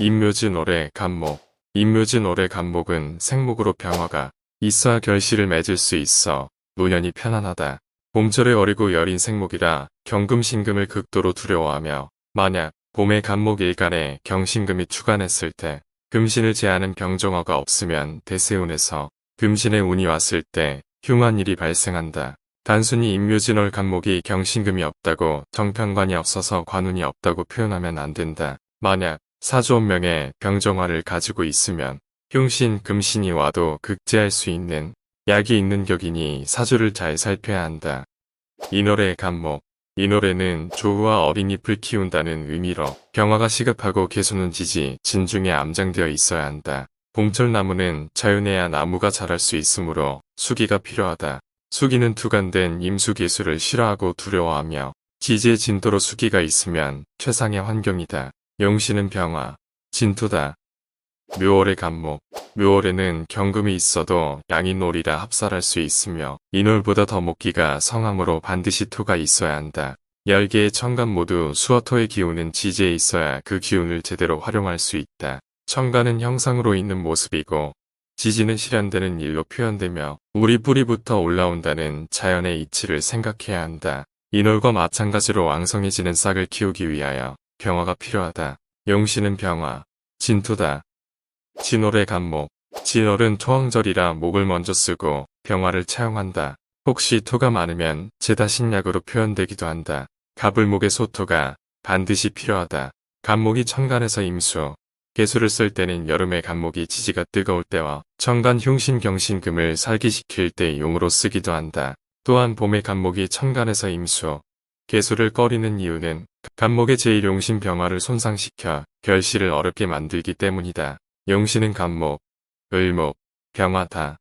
임묘진 올해 간목. 임묘진 올해 간목은 생목으로 병화가 있어야 결실을 맺을 수 있어 노년이 편안하다. 봄철에 어리고 여린 생목이라 경금신금을 극도로 두려워하며 만약 봄의 간목 일간에 경신금이 추간했을 때 금신을 제하는 병정어가 없으면 대세운에서 금신의 운이 왔을 때 흉한 일이 발생한다. 단순히 임묘진월 간목이 경신금이 없다고 정편관이 없어서 관운이 없다고 표현하면 안 된다. 만약 사주원명에 병정화를 가지고 있으면 흉신, 금신이 와도 극제할 수 있는 약이 있는 격이니 사주를 잘 살펴야 한다. 이노래 간목 이 노래는 조우와 어린잎을 키운다는 의미로 병화가 시급하고 개수는 지지, 진중에 암장되어 있어야 한다. 봄철 나무는 자연해야 나무가 자랄 수 있으므로 수기가 필요하다. 수기는 투간된 임수개수를 싫어하고 두려워하며 지지의 진도로 수기가 있으면 최상의 환경이다. 용신은 병화, 진토다. 묘월의 간목 묘월에는 경금이 있어도 양인놀이라 합살할 수 있으며 인월보다 더 목기가 성함으로 반드시 토가 있어야 한다. 10개의 천간 모두 수어토의 기운은 지지에 있어야 그 기운을 제대로 활용할 수 있다. 천간은 형상으로 있는 모습이고 지지는 실현되는 일로 표현되며 우리 뿌리부터 올라온다는 자연의 이치를 생각해야 한다. 인월과 마찬가지로 왕성해지는 싹을 키우기 위하여 병화가 필요하다. 용신은 병화, 진토다. 진월의 간목 진월은 토왕절이라 목을 먼저 쓰고 병화를 차용한다. 혹시 토가 많으면 제다신약으로 표현되기도 한다. 가불목의 소토가 반드시 필요하다. 간목이 천간에서 임수, 개수를 쓸 때는 여름에 간목이 지지가 뜨거울 때와 천간 흉신 경신금을 살기시킬 때 용으로 쓰기도 한다. 또한 봄에 간목이 천간에서 임수, 개수를 꺼리는 이유는 간목의 제1용신 병화를 손상시켜 결실을 어렵게 만들기 때문이다. 용신은 간목, 을목, 병화다.